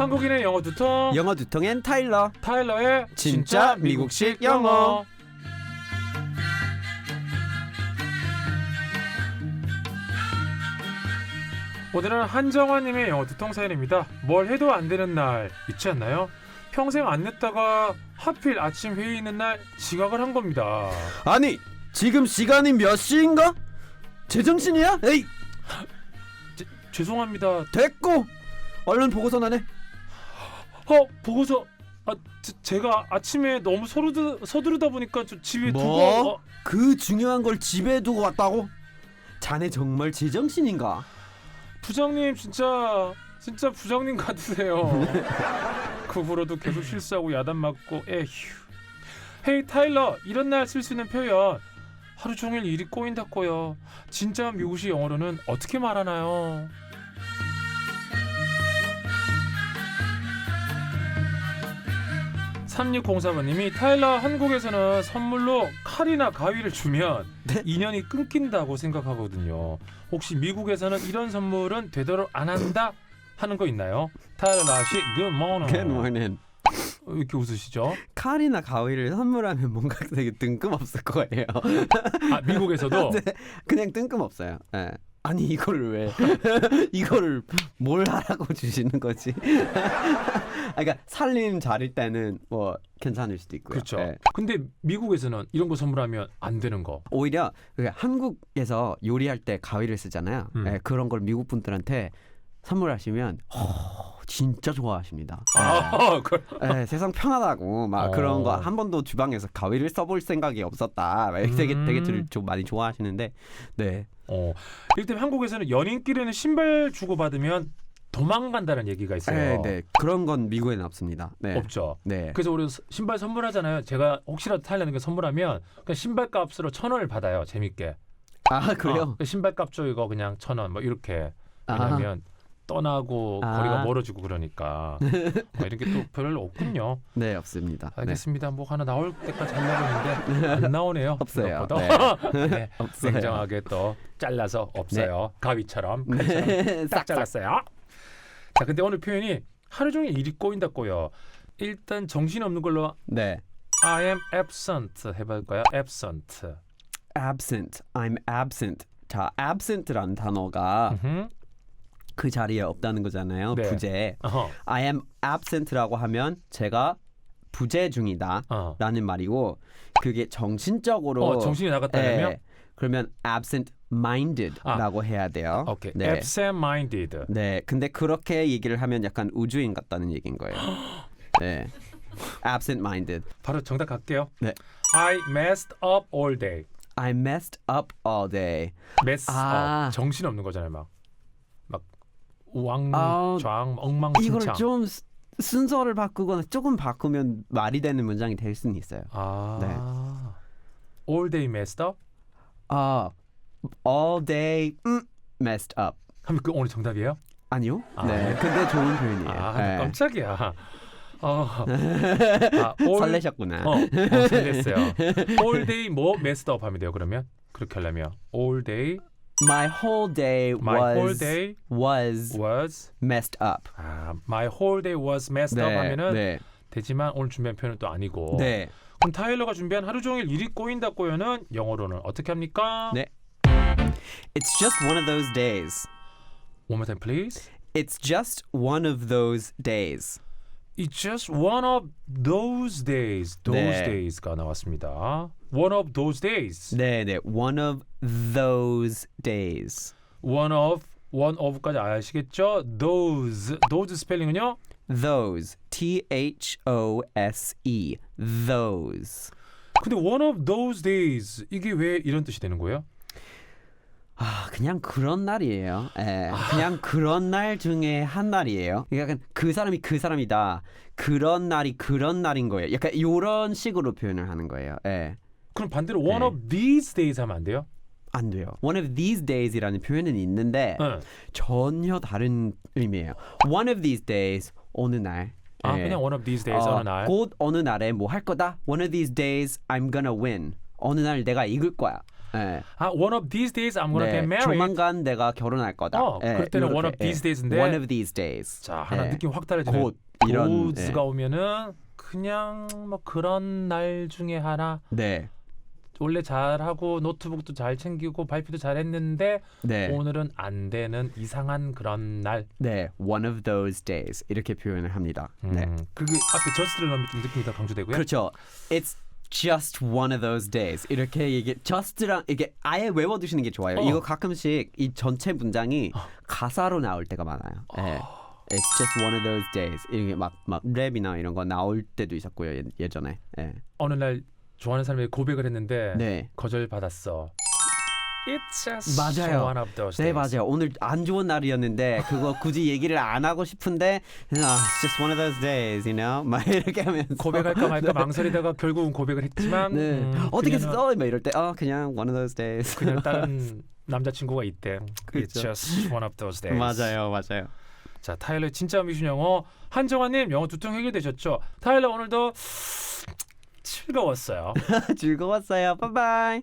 한국인의 영어 두통 영어 두통엔 타일러. 타일러의 진짜 미국식 영어. 오늘은 한정환님의 영어 두통 사연입니다. 뭘 해도 안 되는 날 있지 않나요? 평생 안 냈다가 하필 아침 회의 있는 날 지각을 한 겁니다. 아니 지금 시간이 몇 시인가? 제정신이야? 에이 죄송합니다. 됐고 얼른 보고서 나네. 어 보고서 아 제, 가 아침에 너무 서두르, 서두르다 보니까 좀 집에 뭐? 두고 어, 그 중요한 걸 집에 두고 왔다고? 자네 정말 제정신인가? 부장님 진짜 진짜 부장님 같으세요. 그 후로도 계속 실수하고 야단 맞고 에휴. 헤이 타일러 이런 날 쓸 수 있는 표현 하루 종일 일이 꼬인다고요. 진짜 미국식 영어로는 어떻게 말하나요? 삼육공사번님이 타일러 한국에서는 선물로 칼이나 가위를 주면 네. 인연이 끊긴다고 생각하거든요. 혹시 미국에서는 이런 선물은 되도록 안 한다 하는 거 있나요? 타일러 씨, good morning. Good morning. 왜 이렇게 웃으시죠? 칼이나 가위를 선물하면 뭔가 되게 뜬금없을 거예요. 아 미국에서도 네, 그냥 뜬금없어요. 예. 아니 이거를 왜 이거를 뭘 하라고 주시는 거지? 아, 그러니까 살림 잘일 때는 뭐 괜찮을 수도 있고요. 그렇죠. 예. 근데 미국에서는 이런 거 선물하면 안 되는 거. 오히려 그 한국에서 요리할 때 가위를 쓰잖아요. 음. 예, 그런 걸 미국 분들한테 선물하시면 허, 진짜 좋아하십니다. 아, 그 예, 세상 편하다고 막 어. 그런 거 한 번도 주방에서 가위를 써볼 생각이 없었다. 막 되게 음. 되게 들- 좀 많이 좋아하시는데 네. 어. 일단 한국에서는 연인끼리는 신발 주고 받으면 도망간다는 얘기가 있어요. 네, 네. 그런 건 미국에는 없습니다. 네. 없죠. 네. 그래서 우리 서- 신발 선물하잖아요. 제가 혹시라도 타려는 게 선물하면 그냥 신발 값으로 천 원을 받아요. 재밌게. 아 그래요? 어, 그 신발 값 줘 이거 그냥 천 원 뭐 이렇게. 아. 왜냐면 떠나고 아. 거리가 멀어지고 그러니까 뭐 이런 게 또 별로 없군요. 네 없습니다. 네. 알겠습니다. 뭐 하나 나올 때까지 하려고 했는데 안 나오네요. 없어요. 생각보다. 네. 네. 없어요. 냉정하게 또 잘라서 없어요. 가위처럼 칼처럼 네. 딱 싹 잘랐어요. 자, 근데 오늘 표현이 하루 종일 일이 꼬인다고요. 일단 정신 없는 걸로 네. I am absent 해볼까요? absent. absent. I'm absent. 자, absent라는 단어가 음흠. 그 자리에 없다는 거잖아요. 네. 부재. 어허. I am absent라고 하면 제가 부재 중이다. 어. 라는 말이고 그게 정신적으로 어, 정신이 나갔다면 예, 그러면 absent minded라고 해야 돼요. 아. 오케이. 네. absent-minded. 네. 근데 그렇게 얘기를 하면 약간 우주인 같다는 얘기인 거예요. 네. absent minded. 바로 정답 갈게요. 네. I messed up all day. I messed up all day. mess 아. up. 정신 없는 거잖아요, 막. 막 우왕좌왕 아, 엉망진창. 이걸 좀 스- 순서를 바꾸거나 조금 바꾸면 말이 되는 문장이 될 수는 있어요. 아. 네. all day messed up? 아, all day 음, messed up. 하면 그 오늘 정답이에요? 아니요. 아. 네. 근데 좋은 표현이에요. 아, 네. 깜짝이야. 어. 아, all, 설레셨구나. 어, 어, 설렜어요. all day 뭐 messed up 하면 돼요, 그러면? 그렇게 하려면 all day My whole day my was whole day was was messed up. 아, my whole day was messed up 하면은 네. 되지만 오늘 준비한 표현은 또 아니고. 네. 그럼 타일러가 준비한 하루 종일 일이 꼬인다 꼬여는 영어로는 어떻게 합니까? 네. It's just one of those days. One more time, please. It's just one of those days. It's just one of those days. Those 네. days가 나왔습니다. One of those days. 네, 네. One of those days. One of one of까지 아시겠죠? Those those 스펠링은요? Those. T H O S E. Those. 근데 one of those days 이게 왜 이런 뜻이 되는 거예요? 아, 그냥 그런 날이에요. 예. 그냥 그런 날 중에 한 날이에요. 약간 그 사람이 그 사람이다. 그런 날이 그런 날인 거예요. 약간 이런 식으로 표현을 하는 거예요. 예. 그럼 반대로 one 네. of these days 하면 안 돼요? 안 돼요. One of these days이라는 표현은 있는데 응. 전혀 다른 의미예요. One of these days 어느 날. 아 예. 그냥 one of these days 어, 어느 날. 곧 어느 날에 뭐 할 거다. One of these days I'm gonna win. 어느 날 내가 이길 거야. 예. 아, one of these days I'm gonna 네, get married. 조만간 내가 결혼할 거다. 어, 예, 그럴 때는 이렇게, one of these 예. days인데 one of these days. 자, 하나 예. 느낌 확 달라지네. 곧 이런 thos가 오면은 그냥 뭐 그런 날 중에 하나 예. 네. 원래 잘하고 노트북도 잘 챙기고 발표도 잘했는데 네. 오늘은 안 되는 이상한 그런 날. 네. one of those days 이렇게 표현을 합니다. 네. 음, 그게 앞에 넣으면 좀 느낌이 더 강조되고요. 그렇죠. It's just one of those days. 이렇게 이게 just랑 이게 아예 외워두시는 게 좋아요. 어. 이거 가끔씩 이 전체 문장이 어. 가사로 나올 때가 많아요. 예. It's just one of those days. 이게 막막 랩이나 이런 거 나올 때도 있었고요 예, 예전에. 예. 어느 날 좋아하는 사람이 고백을 했는데 네. 거절 받았어. It's just 맞아요. one of those 네 days. 맞아요. 오늘 안 좋은 날이었는데 그거 굳이 얘기를 안 하고 싶은데 아, it's just one of those days, you know? 막 이렇게 하면서 고백할까 말까 망설이다가 결국은 고백을 했지만 네. 음, 어떻게 그녀는 써? 막 이럴 때 어, 그냥 one of those days. 그냥 다른 남자친구가 있대. It's 그렇죠. just one of those days. 맞아요, 맞아요. 자 타일러 진짜 미션 영어 한정환님 영어 두통 해결되셨죠? 타일러 오늘도 즐거웠어요. 즐거웠어요. 바이바이.